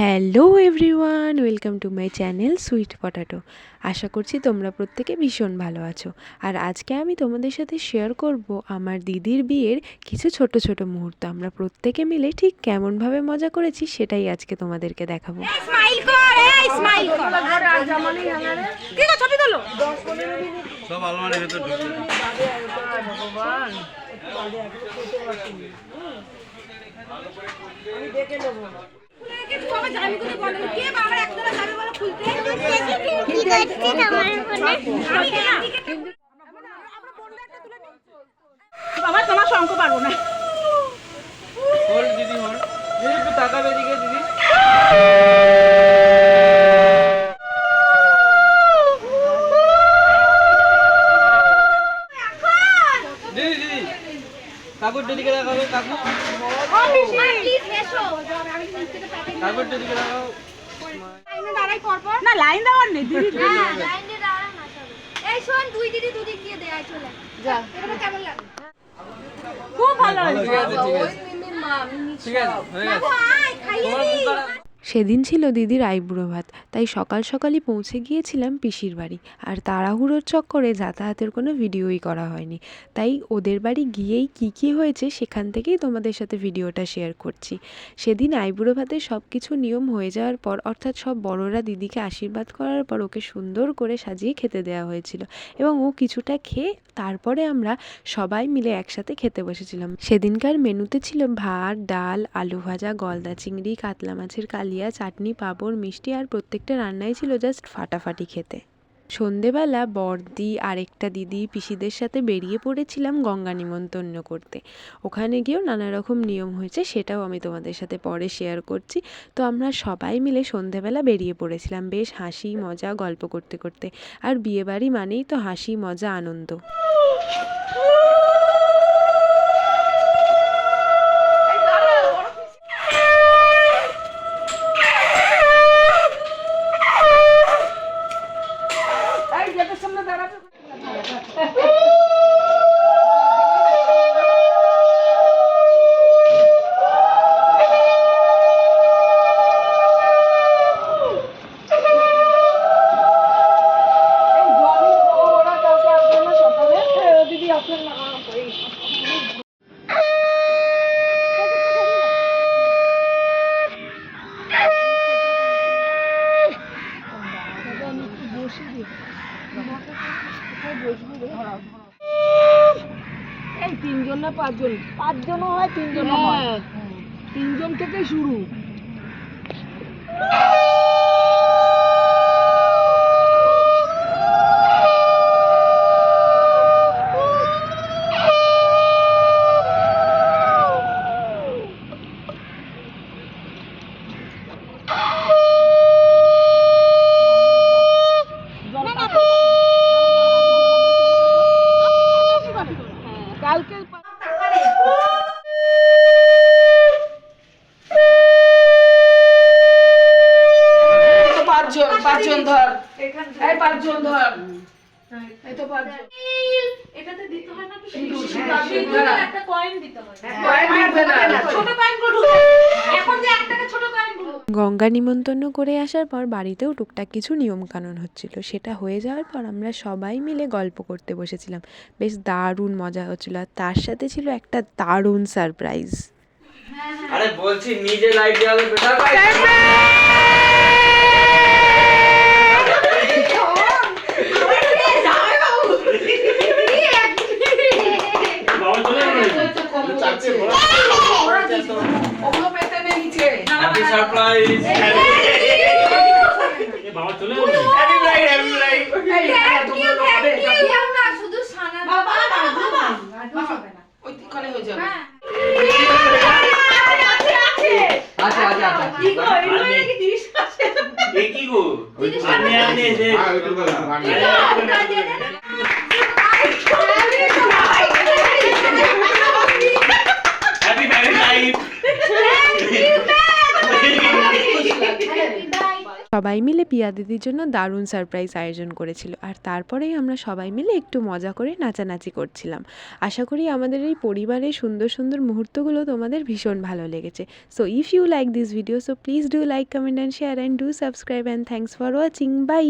Hello everyone welcome to my channel sweet potato. আশা করছি তোমরা প্রত্যেকে ভীষণ ভালো আছো। আর আজকে আমি তোমাদের সাথে শেয়ার করব আমার দিদির বিয়ের কিছু ছোট ছোট মুহূর্ত। আমরা প্রত্যেকে মিলে ঠিক কেমনভাবে মজা করেছি সেটাই আজকে তোমাদেরকে দেখাবো। স্মাইল কর এই বাবা তোমার শঙ্খ পারব না। দিদি তাকাবে এদিকে দিদি দিদি দিদি কাকুর দিদিকে দেখাবে কাকু লাইনে না দেওয়ার নেই দিদি। এই শোন দুই দিদি দুদিক দিয়ে দেয় চলে যা। এটা কেমন লাগে? খুব ভালো ঠিক আছে। ঠিক আছে ঠিক আছে সেদিন ছিল দিদির আইবুড়ো ভাত, তাই সকাল সকালই পৌঁছে গিয়েছিলাম পিসির বাড়ি। আর তাড়াহুড়োর চক্করে যাতায়াতের কোনো ভিডিওই করা হয়নি। তাই ওদের বাড়ি গিয়েই কি কি হয়েছে সেখান থেকেই তোমাদের সাথে ভিডিওটা শেয়ার করছি। সেদিন আইবুড়ো ভাতের সব কিছু নিয়ম হয়ে যাওয়ার পর, অর্থাৎ সব বড়রা দিদিকে আশীর্বাদ করার পর ওকে সুন্দর করে সাজিয়ে খেতে দেওয়া হয়েছিল। এবং ও কিছুটা খেয়ে তারপরে আমরা সবাই মিলে একসাথে খেতে বসেছিলাম। সেদিনকার মেনুতে ছিল ভাত, ডাল, আলু ভাজা, গলদা চিংড়ি, কাতলা মাছের কালিয়া চাটনি, পাঁপড়, মিষ্টি আর প্রত্যেকটা রান্নাই ছিল জাস্ট ফাটাফাটি খেতে। সন্ধেবেলা বর্দি আরেকটা দিদি পিসিদের সাথে বেরিয়ে পড়েছিলাম গঙ্গা নিমন্তন্ন করতে। ওখানে গিয়েও নানা রকম নিয়ম হয়েছে, সেটাও আমি তোমাদের সাথে পরে শেয়ার করছি। তো আমরা সবাই মিলে সন্ধেবেলা বেরিয়ে পড়েছিলাম। বেশ হাসি, মজা, গল্প করতে করতে। আর বিয়েবাড়ি মানেই তো হাসি, মজা, আনন্দ। এই তিনজন না পাঁচজন? পাঁচজনও হয় তিনজনও হয়। তিনজন থেকে শুরু। পাঁচজন ধর। এই পাঁচজন ধর। এই তো পাঁচজন। একটা কয়েন দিতে হয়। কয়েন দিবে না। ছোট কয়েনগুলো। এখন যে এক টাকা ছোট কয়েনগুলো। গঙ্গা নিমন্ত্রণ করে আসার পর বাড়িতেও টুকটাক কিছু নিয়মকানুন হচ্ছিল। সেটা হয়ে যাওয়ার পর আমরা সবাই মিলে গল্প করতে বসেছিলাম। বেশ দারুণ মজা হচ্ছিল। আর তার সাথে ছিল একটা দারুণ সারপ্রাইজ আরে বলছি নিজে লাইট জ্বালে বেটা বাবা চলে ওগুলো পেতে নে নিচে হ্যাপি সারপ্রাইজ বাবা চলে হ্যাপি ব্রাইড হ্যাপি ব্রাইড এই তোমরা হবে কেউ না শুধু সানা বাবা বাবা ওই ওখানে হয়ে যাবে আচ্ছা আচ্ছা আচ্ছা কি গো এগুলো কি জিনিস আছে এ কি গো আপনি আপনি যে হ্যাপি ম্যারেজ লাইফ বাই সবাই মিলে পিয়া দিদির জন্য দারুণ সারপ্রাইজ আয়োজন করেছিল। আর তারপরেই আমরা সবাই মিলে একটু মজা করে নাচানাচি করছিলাম। আশা করি আমাদের এই পরিবারের সুন্দর সুন্দর মুহূর্তগুলো তোমাদের ভীষণ ভালো লেগেছে। So if you like this video so please do like comment and share and do subscribe and thanks for watching bye